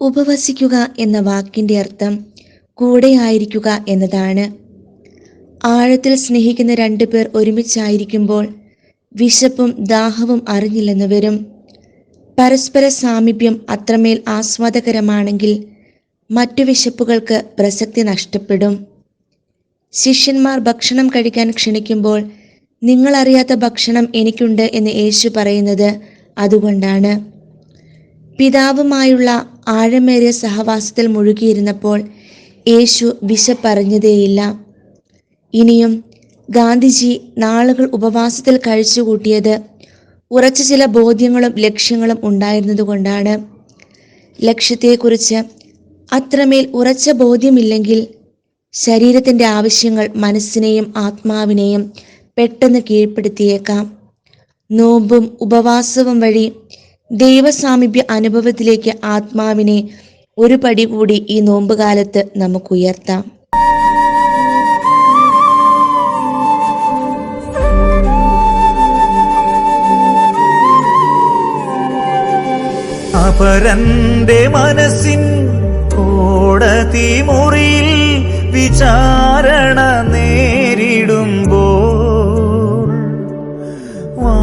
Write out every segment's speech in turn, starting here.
ഉപവസിക്കുക എന്ന വാക്കിന്റെ അർത്ഥം കൂടെയായിരിക്കുക എന്നതാണ്. ആഴത്തിൽ സ്നേഹിക്കുന്ന രണ്ടു പേർ ഒരുമിച്ചായിരിക്കുമ്പോൾ വിശപ്പും ദാഹവും അറിഞ്ഞില്ലെന്ന് വരും. പരസ്പര സാമീപ്യം അത്രമേൽ ആസ്വാദകരമാണെങ്കിൽ മറ്റു വിശപ്പുകൾക്ക് പ്രസക്തി നഷ്ടപ്പെടും. ശിഷ്യന്മാർ ഭക്ഷണം കഴിക്കാൻ ക്ഷണിക്കുമ്പോൾ നിങ്ങളറിയാത്ത ഭക്ഷണം എനിക്കുണ്ട് എന്ന് യേശു പറയുന്നത് അതുകൊണ്ടാണ്. പിതാവുമായുള്ള ആഴമേറിയ സഹവാസത്തിൽ മുഴുകിയിരുന്നപ്പോൾ യേശു വിശപ്പറിഞ്ഞതേയില്ല. ഇനിയും ഗാന്ധിജി നാളുകൾ ഉപവാസത്തിൽ കഴിച്ചുകൂട്ടിയത് ഉറച്ച ചില ബോധ്യങ്ങളും ലക്ഷ്യങ്ങളും ഉണ്ടായിരുന്നതുകൊണ്ടാണ് ലക്ഷ്യത്തെക്കുറിച്ച് അത്രമേൽ ഉറച്ച ബോധ്യമില്ലെങ്കിൽ ശരീരത്തിന്റെ ആവശ്യങ്ങൾ മനസ്സിനെയും ആത്മാവിനെയും പെട്ടെന്ന് കീഴ്പ്പെടുത്തിയേക്കാം. നോമ്പും ഉപവാസവും വഴി ദൈവസാമീപ്യ അനുഭവത്തിലേക്ക് ആത്മാവിനെ ഒരു പടി കൂടി ഈ നോമ്പുകാലത്ത് നമുക്ക് ഉയർത്താം അപരന്റെ മനസ്സിൻ കോടതി മുറിയിൽ വിചാരണ നേരിടുമ്പോൾ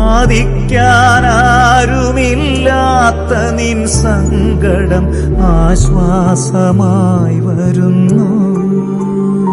വാദിക്കാനാരുമില്ലാത്ത നിൻ സങ്കടം ആശ്വാസമായി വരുന്നു.